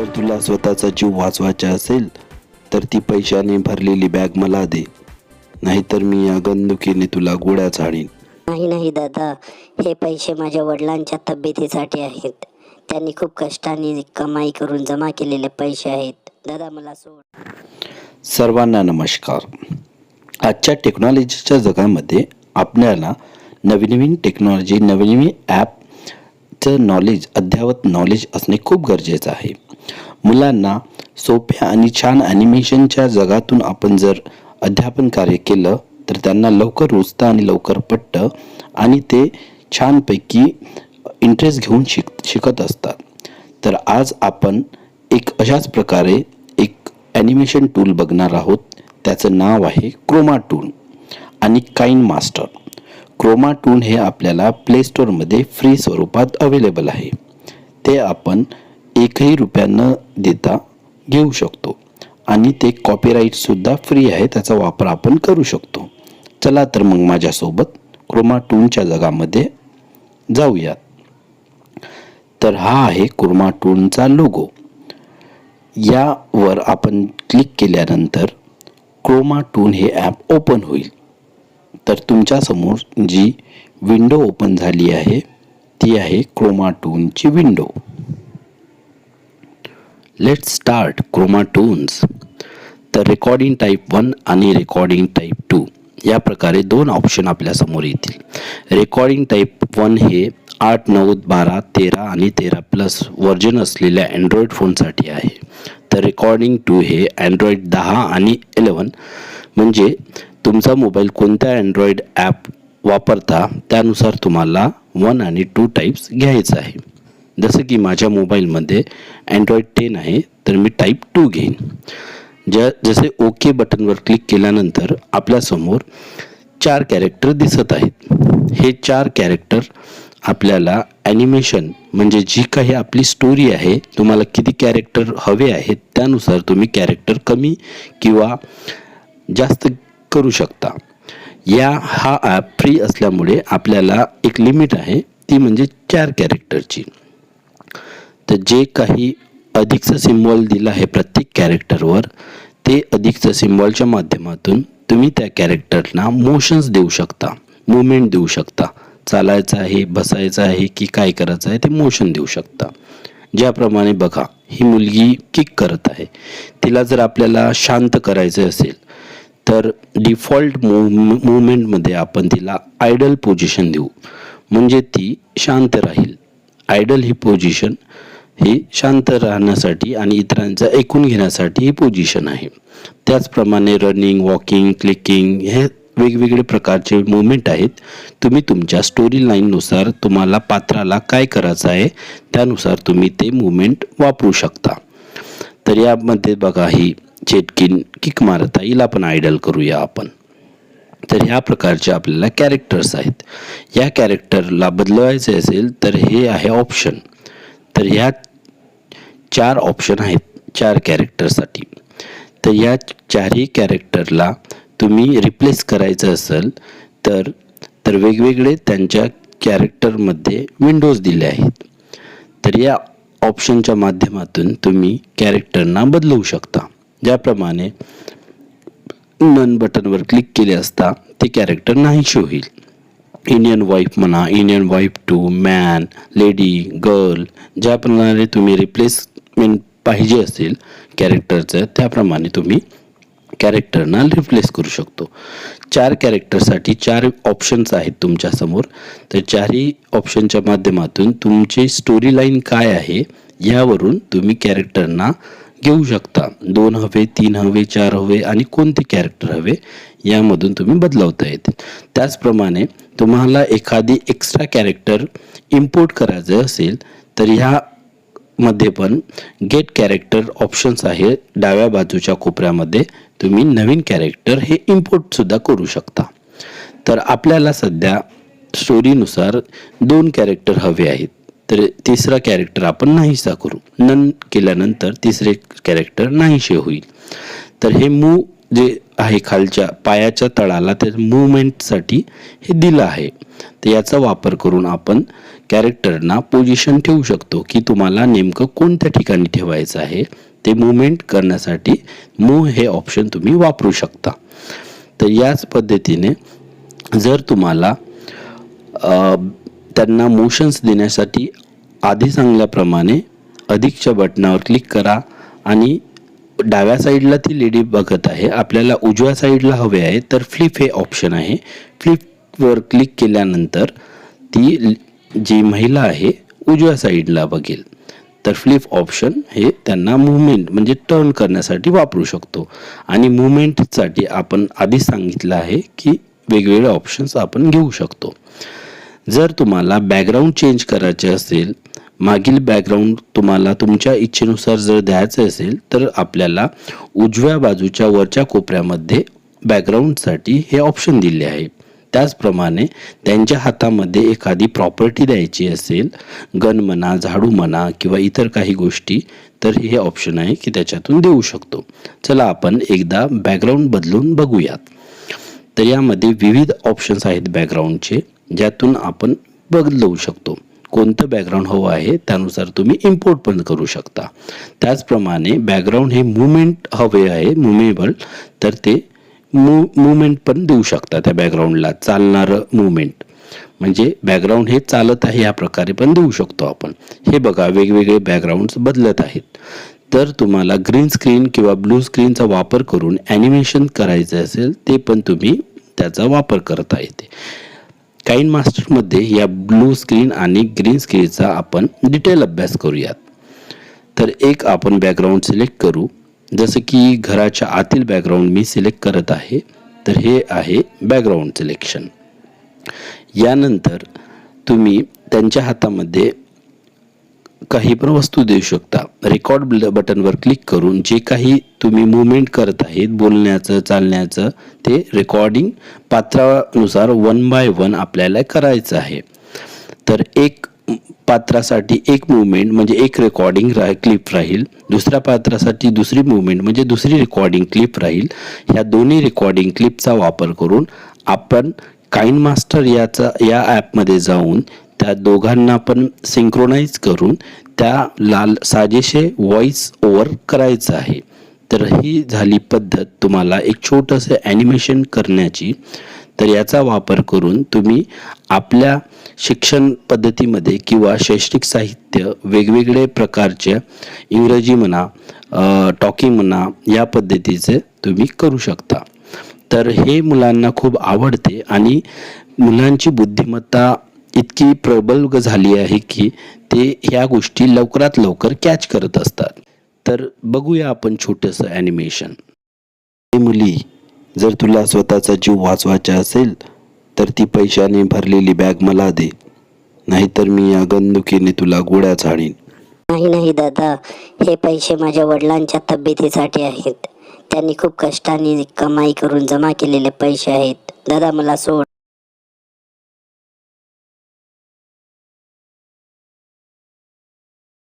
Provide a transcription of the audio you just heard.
जर तुला स्वतःचा जीव वाचवायचा असेल तर ती पैशाने भरलेली बॅग मला दे. नाहीतर मी या गंदुकीने तुला गोळ्या झाडीन नाही नाही दादा. हे पैसे माझ्या वडिलांच्या तब्येतीसाठी आहेत. त्यांनी खूप कष्टाने कमाई करून जमा केलेले पैसे आहेत. दादा मला सोड. सर्वांना नमस्कार. आजच्या टेक्नॉलॉजीच्या जगामध्ये आपल्याला नवीन नवीन टेक्नॉलॉजी नवीन नवीन ॲपचं नॉलेज अद्ययावत नॉलेज असणे खूप गरजेचं आहे. मुलांना सोप्या आणि छान ॲनिमेशनच्या जगातून आपण जर अध्यापन कार्य केलं तर त्यांना लवकर रुजतं आणि लवकर पटतं आणि ते छानपैकी इंटरेस्ट घेऊन शिक शिकत असतात. तर आज आपण एक अशाच प्रकारे एक ॲनिमेशन टूल बघणार आहोत. त्याचं नाव आहे क्रोमा टूल आणि काइन मास्टर. क्रोमा टूल हे आपल्याला प्ले स्टोअरमध्ये फ्री स्वरूपात अवेलेबल आहे. ते आपण एकही रुपया न देता घेऊ शकतो. आणि ते कॉपीराईटसुद्धा फ्री आहे त्याचा वापर आपण करू शकतो. चला तर मग माझ्यासोबत क्रोमा टूनच्या जगामध्ये जाऊयात तर हा आहे क्रोमा टूनचा लोगो यावर आपण क्लिक केल्यानंतर क्रोमा टून हे ॲप ओपन होईल. तर तुमच्यासमोर जी विंडो ओपन झाली आहे ती आहे Chroma टूनची window let start Chroma Toons तर रेकॉर्डिंग टाईप वन आणि रेकॉर्डिंग टाईप टू या प्रकारे दोन ऑप्शन आपल्यासमोर येतील. रेकॉर्डिंग टाईप वन हे आठ नऊ बारा तेरा आणि तेरा प्लस वर्जन असलेल्या अँड्रॉईड फोनसाठी आहे. तर रेकॉर्डिंग टू हे अँड्रॉईड दहा आणि इलेवन म्हणजे तुमचा मोबाईल कोणत्या अँड्रॉईड ॲप वापरता त्यानुसार तुम्हाला वन आणि टू टाईप्स घ्यायचं आहे. जसं की माझ्या मोबाईलमध्ये अँड्रॉईड टेन आहे तर मी टाईप टू घेईन. ज्या जसे ओके बटनवर क्लिक केल्यानंतर आपल्यासमोर चार कॅरेक्टर दिसत आहेत. हे चार कॅरेक्टर आपल्याला ॲनिमेशन म्हणजे जी काही आपली स्टोरी आहे तुम्हाला किती कॅरेक्टर हवे आहेत त्यानुसार तुम्ही कॅरेक्टर कमी किंवा जास्त करू शकता. या हा ॲप फ्री असल्यामुळे आपल्याला एक लिमिट आहे ती म्हणजे चार कॅरेक्टरची तर जे काही अधिकचं सिम्बॉल दिलं आहे प्रत्येक कॅरेक्टरवर ते अधिकचं सिम्बॉलच्या माध्यमातून तुम्ही त्या कॅरेक्टरला मोशन्स देऊ शकता मुवमेंट देऊ शकता. चालायचं आहे बसायचं आहे की काय करायचं आहे ते मोशन देऊ शकता. ज्याप्रमाणे बघा ही मुलगी किक करत आहे. तिला जर आपल्याला शांत करायचं असेल तर डिफॉल्ट मूव मुवमेंटमध्ये आपण तिला आयडल पोझिशन देऊ. म्हणजे ती शांत राहील. आयडल ही पोझिशन हे शांत राहण्यासाठी आणि इतरांचं ऐकून घेण्यासाठी ही पोझिशन आहे. त्याचप्रमाणे रनिंग वॉकिंग क्लिकिंग हे वेगवेगळे प्रकारचे मुवमेंट आहेत. तुम्ही तुमच्या स्टोरी लाईननुसार तुम्हाला पात्राला काय करायचं आहे त्यानुसार तुम्ही ते मुवमेंट वापरू शकता. तर यामध्ये बघा ही चेटकिन किक मारता हिला पण आयडल करूया आपण. तर ह्या प्रकारचे आपल्याला कॅरेक्टर्स आहेत. या कॅरेक्टरला बदलवायचे असेल तर हे आहे ऑप्शन तर ह्या चार ऑप्शन आहेत चार कॅरेक्टरसाठी तर या चारही कॅरेक्टरला तुम्ही रिप्लेस करायचं असेल तर तर वेगवेगळे त्यांच्या कॅरेक्टरमध्ये विंडोज दिले आहेत. तर या ऑप्शनच्या माध्यमातून तुम्ही कॅरेक्टरना बदलवू शकता. ज्याप्रमाणे नन बटनवर क्लिक केले असता ते कॅरेक्टर नाहीशी होईल. इंडियन वाईफ म्हणा Indian wife two man lady girl ज्याप्रमाणे तुम्ही रिप्लेस रिप्लेसमेंट पाहिजे असेल कॅरेक्टरचं त्याप्रमाणे तुम्ही कॅरेक्टरना रिप्लेस करू शकतो. चार कॅरेक्टरसाठी चार ऑप्शन्स आहेत तुमच्यासमोर तर चारही ऑप्शनच्या माध्यमातून तुमची स्टोरी लाईन काय आहे यावरून तुम्ही कॅरेक्टरना घेऊ शकता. दोन हवे तीन हवे चार हवे आणि कोणते कॅरेक्टर हवे यामधून तुम्ही बदलवता येते त्याचप्रमाणे तुम्हाला एखादी एक्स्ट्रा कॅरेक्टर इम्पोर्ट करायचं असेल तर ह्या मध्ये पण गेट कॅरेक्टर ऑप्शन्स आहे डाव्या बाजूच्या कोपऱ्यामध्ये तुम्ही नवीन कॅरेक्टर हे इम्पोर्टसुद्धा करू शकता. तर आपल्याला सध्या स्टोरीनुसार दोन कॅरेक्टर हवे आहेत. तर तिसरा कॅरेक्टर आपण नाहीसा करू. नन केल्यानंतर तिसरे कॅरेक्टर नाहीसे होईल. तर हे मूव जे आहे खालच्या पायाच्या तळाला ते मुवमेंटसाठी हे दिलं आहे. तर याचा वापर करून आपण कॅरेक्टरना पोझिशन ठेवू शकतो की तुम्हाला नेमकं कोणत्या ठिकाणी ठेवायचं आहे ते मुवमेंट करण्यासाठी मूव हे ऑप्शन तुम्ही वापरू शकता. तर याच पद्धतीने जर तुम्हाला त्यांना मोशन्स देण्यासाठी आधी सांगल्याप्रमाणे अधिकच्या बटनावर क्लिक करा आणि डाव्या साईडला ती लेडी बघत आहे आपल्याला उजव्या साईडला हवे आहे तर फ्लिप हे ऑप्शन आहे. फ्लिपवर क्लिक केल्यानंतर ती जी महिला आहे उजव्या साईडला बघेल. तर फ्लिप ऑप्शन हे त्यांना मुवमेंट म्हणजे टर्न करण्यासाठी वापरू शकतो. आणि मुवमेंटसाठी आपण आधीच सांगितलं आहे की वेगवेगळे ऑप्शन्स आपण घेऊ शकतो. जर तुम्हाला बॅकग्राऊंड चेंज करायचे असेल मागील बॅकग्राऊंड तुम्हाला तुमच्या इच्छेनुसार जर द्यायचं असेल तर आपल्याला उजव्या बाजूच्या वरच्या कोपऱ्यामध्ये बॅकग्राऊंडसाठी हे ऑप्शन दिले आहे त्याचप्रमाणे त्यांच्या हातामध्ये एखादी प्रॉपर्टी द्यायची असेल गन म्हणा झाडू म्हणा किंवा इतर काही गोष्टी तर हे ऑप्शन आहे की त्याच्यातून देऊ शकतो. चला आपण एकदा बॅकग्राऊंड बदलून बघूयात. तर यामध्ये विविध ऑप्शन्स आहेत बॅकग्राऊंडचे ज्यातून आपण बदलवू शकतो. कोणतं बॅकग्राऊंड हवं आहे त्यानुसार तुम्ही इम्पोर्ट पण करू शकता. त्याचप्रमाणे बॅकग्राऊंड हे मुवमेंट हवे आहे मुव्हेबल तर ते मू मुवमेंट पण देऊ शकता त्या बॅकग्राऊंडला चालणारं मुवमेंट म्हणजे बॅकग्राऊंड हे चालत आहे या प्रकारे पण देऊ शकतो आपण. हे बघा वेगवेगळे बॅकग्राऊंड्स बदलत आहेत. तर तुम्हाला ग्रीन स्क्रीन किंवा ब्लू स्क्रीनचा वापर करून ॲनिमेशन करायचं असेल ते पण तुम्ही त्याचा वापर करता येते काइन मास्टरमध्ये या ब्लू स्क्रीन आणि ग्रीन स्क्रीनचा आपण डिटेल अभ्यास करूयात. तर एक आपण बॅकग्राऊंड सिलेक्ट करू. जसं की घराच्या आतील बॅकग्राऊंड मी सिलेक्ट करत आहे तर हे आहे बॅकग्राऊंड सिलेक्शन यानंतर तुम्ही त्यांच्या हातामध्ये काही पण वस्तू देऊ शकता. रेकॉर्ड ब्ल- बटनवर क्लिक करून जे काही तुम्ही मुवमेंट करत आहेत बोलण्याचं चालण्याचं ते रेकॉर्डिंग पात्रानुसार वन बाय वन आपल्याला करायचं आहे. तर एक पात्रासाठी एक मुवमेंट म्हणजे एक रेकॉर्डिंग रा क्लिप राहील. दुसऱ्या पात्रासाठी दुसरी मुवमेंट म्हणजे दुसरी रेकॉर्डिंग क्लिप राहील. ह्या दोन्ही रेकॉर्डिंग क्लिपचा वापर करून आपण काइन मास्टर याचा या ॲपमध्ये जाऊन त्या दोघांना पण सिंक्रोनाइज करून त्या लाल साजेशे व्हॉइस ओवर करायचं आहे. तर ही झाली पद्धत. तुम्हाला एक छोटंसं ॲनिमेशन करण्याची तर याचा वापर करून तुम्ही आपल्या शिक्षण पद्धतीमध्ये किंवा शैक्षणिक साहित्य वेगवेगळे प्रकारच्या इंग्रजी म्हणा टॉकिंग म्हणा या पद्धतीचे तुम्ही करू शकता. तर हे मुलांना खूप आवडते आणि मुलांची बुद्धिमत्ता इतकी प्रबल झाली आहे की ते ह्या गोष्टी लवकरात लवकर कॅच करत असतात. तर बघूया आपण छोटंसं ॲनिमेशन मुली जर तुला स्वतःचा जीव वाचवायचा असेल तर ती पैशाने भरलेली बॅग मला दे. नाहीतर मी या गंदुकीने तुला गोळ्या झाडीन नाही नाही दादा. हे पैसे माझ्या वडिलांच्या तब्येतीसाठी आहेत. त्यांनी खूप कष्टाने कमाई करून जमा केलेले पैसे आहेत. दादा मला सोड.